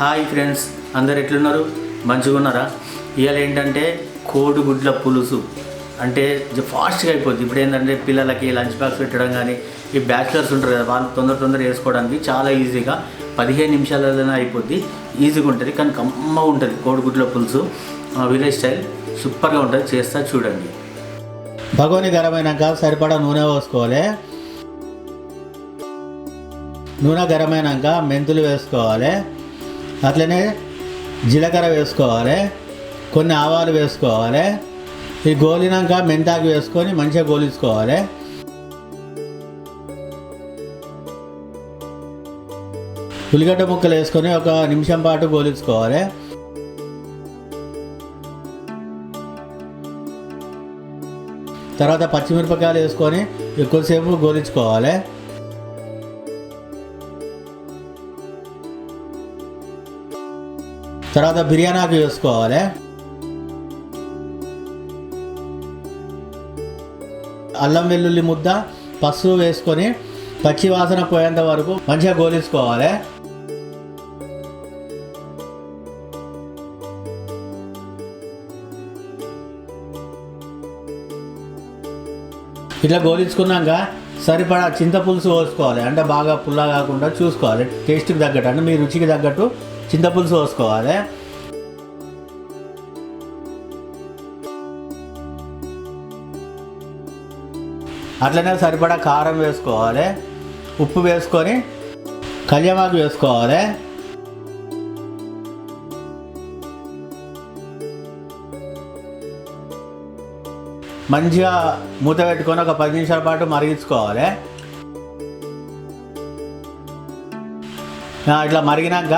Hi friends అందరు ఎట్లున్నారు? మంచిగా ఉన్నారా ఇవాళ ఏంటంటే కోడిగుడ్ల పులుసు. అంటే ఫాస్ట్గా అయిపోద్ది. ఇప్పుడు ఏంటంటే పిల్లలకి లంచ్ బాక్స్ పెట్టడం కానీ ఈ బ్యాచిలర్స్ ఉంటారు కదా వాళ్ళు తొందర తొందర వేసుకోవడానికి చాలా ఈజీగా పదిహేను నిమిషాలలోనే అయిపోద్ది. ఈజీగా ఉంటుంది కానీ కమ్మ ఉంటుంది కోడిగుడ్ల పులుసు. విలేజ్ స్టైల్ సూపర్గా ఉంటుంది చేస్తా చూడండి. భగోని గరం అయినాక సరిపడా నూనె పోసుకోవాలి. నూనె గరమైనాక మెంతులు వేసుకోవాలి. అట్లనే జీలకర్ర వేసుకోవాలి కొన్ని ఆవాలు వేసుకోవాలి ఈ గోలినాక మెంతాకు వేసుకొని మంచిగా గోలించుకోవాలి. ఉల్లిగడ్డ ముక్కలు వేసుకొని ఒక నిమిషం పాటు గోలించుకోవాలి. తర్వాత పచ్చిమిరపకాయలు వేసుకొని ఎక్కువసేపు గోలించుకోవాలి. తర్వాత బిర్యానీకి వేసుకోవాలి. అల్లం వెల్లుల్లి ముద్ద పసుపు వేసుకొని పచ్చి వాసన పోయేంత వరకు మంచిగా గోలించుకోవాలి. ఇట్లా గోలించుకున్నాక సరిపడా చింతపులుసు పోసుకోవాలి. అంటే బాగా పుల్ల కాకుండా చూసుకోవాలి. టేస్ట్కి తగ్గట్టు అంటే మీ రుచికి తగ్గట్టు చింతపులుసు పోసుకోవాలి అట్లనే సరిపడా కారం వేసుకోవాలి. ఉప్పు వేసుకొని కళ్యామాకు వేసుకోవాలి. మంచిగా మూత పెట్టుకొని ఒక పది నిమిషాల పాటు మరిగించుకోవాలి. ఇట్లా మరిగినాక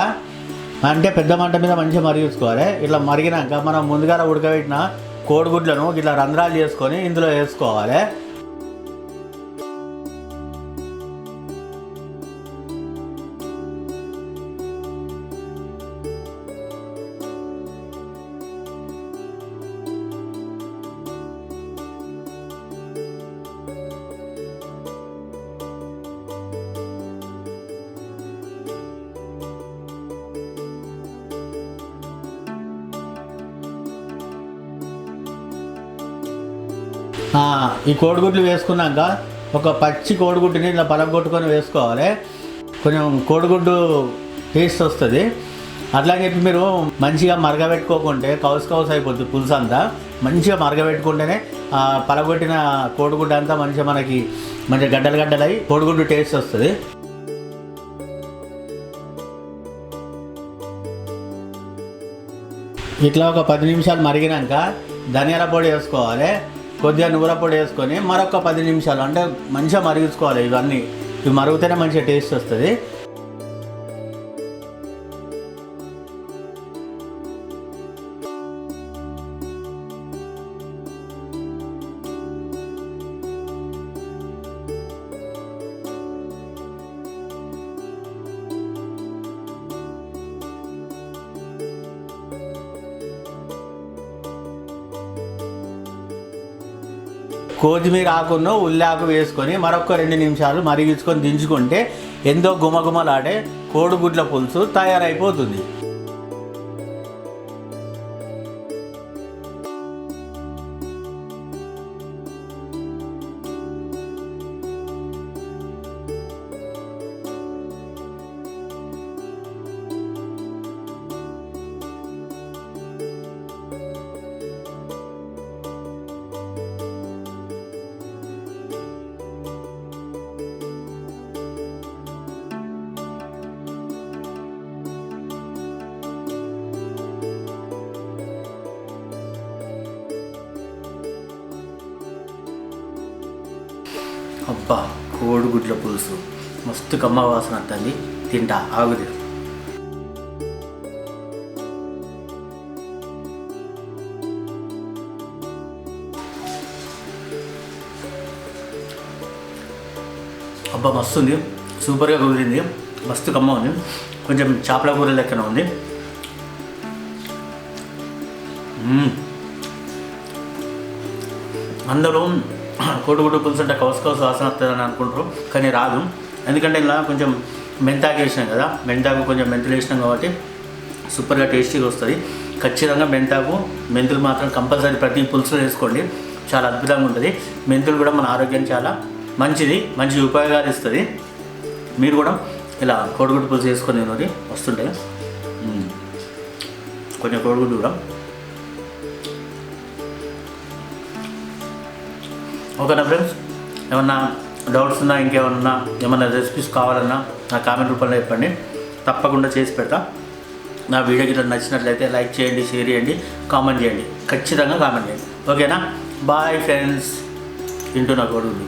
అంటే పెద్ద మంట మీద మంచిగా మరిగించుకోవాలి. ఇట్లా మరిగినాక మనం ముందుగా ఉడకబెట్టిన కోడిగుడ్లను ఇట్లా రంధ్రాలు చేసుకొని ఇందులో వేసుకోవాలి. ఈ కోడిగుడ్లు వేసుకున్నాక ఒక పచ్చి కోడిగుడ్డుని ఇలా పలగొట్టుకొని వేసుకోవాలి. కొంచెం కోడిగుడ్డు టేస్ట్ వస్తుంది. అట్లా చెప్పి మీరు మంచిగా మరగబెట్టుకోకుంటే కౌస్ కౌస్ అయిపోద్ది పులుసు అంతా. మంచిగా మరగబెట్టుకుంటేనే ఆ పలగొట్టిన కోడిగుడ్డు అంతా మంచిగా మనకి మంచిగా గడ్డలు గడ్డలై కోడిగుడ్డు టేస్ట్ వస్తుంది. ఇట్లా ఒక పది నిమిషాలు మరిగినాక ధనియాల పొడి వేసుకోవాలి. కొద్దిగా నువ్వుల పొడి వేసుకొని మరొక పది నిమిషాలు అంటే మంచిగా మరిగించుకోవాలి ఇవన్నీ. ఇవి మరుగుతేనే మంచిగా టేస్ట్ వస్తుంది. కొత్తిమీర ఆకును ఉల్లాకు వేసుకొని మరొక రెండు నిమిషాలు మరిగించుకొని దించుకుంటే ఎంతో గుమగుమలాడే కోడిగుడ్ల పులుసు తయారైపోతుంది. అబ్బా కోడిగుడ్ల పులుసు. మస్తు కమ్మ వాసన తల్లి. తింటా ఆగుది అబ్బా మస్తు ఉంది సూపర్గా కుదిరింది. మస్తు కమ్మ ఉంది. కొంచెం చేపల కూర లెక్కన ఉంది. మ్మ్. కోడిగుడ్డు పులుసు అంటే కౌసు కౌసు వాసన వస్తుందని అనుకుంటారు కానీ రాదు. ఎందుకంటే ఇలా కొంచెం మెంతాకు వేసినాం కదా మెంతాకు కొంచెం మెంతులు వేసినాం కాబట్టి సూపర్గా టేస్టీగా వస్తుంది. ఖచ్చితంగా మెంతాకు మెంతులు మాత్రం కంపల్సరీ ప్రతి పులుసులో వేసుకోండి. చాలా అద్భుతంగా ఉంటుంది. మెంతులు కూడా మన ఆరోగ్యం చాలా మంచిది మంచి ఉపయోగాలు ఇస్తుంది. మీరు కూడా ఇలా కోడిగుడ్డు పులుసు వేసుకొని తినది వస్తుంటే కొంచెం కోడిగుడ్డు కూడా. ఓకేనా ఫ్రెండ్స్? ఏమన్నా డౌట్స్ ఉన్నా ఇంకేమన్నా ఏమన్నా రెసిపీస్ కావాలన్నా నా కామెంట్ రూపంలో చెప్పండి. తప్పకుండా చేసి పెడతా. నా వీడియో గిట్లా నచ్చినట్లయితే లైక్ చేయండి షేర్ చేయండి కామెంట్ చేయండి. ఖచ్చితంగా కామెంట్ చేయండి. ఓకేనా? బాయ్ ఫ్రెండ్స్ తింటున్నా కొడుకు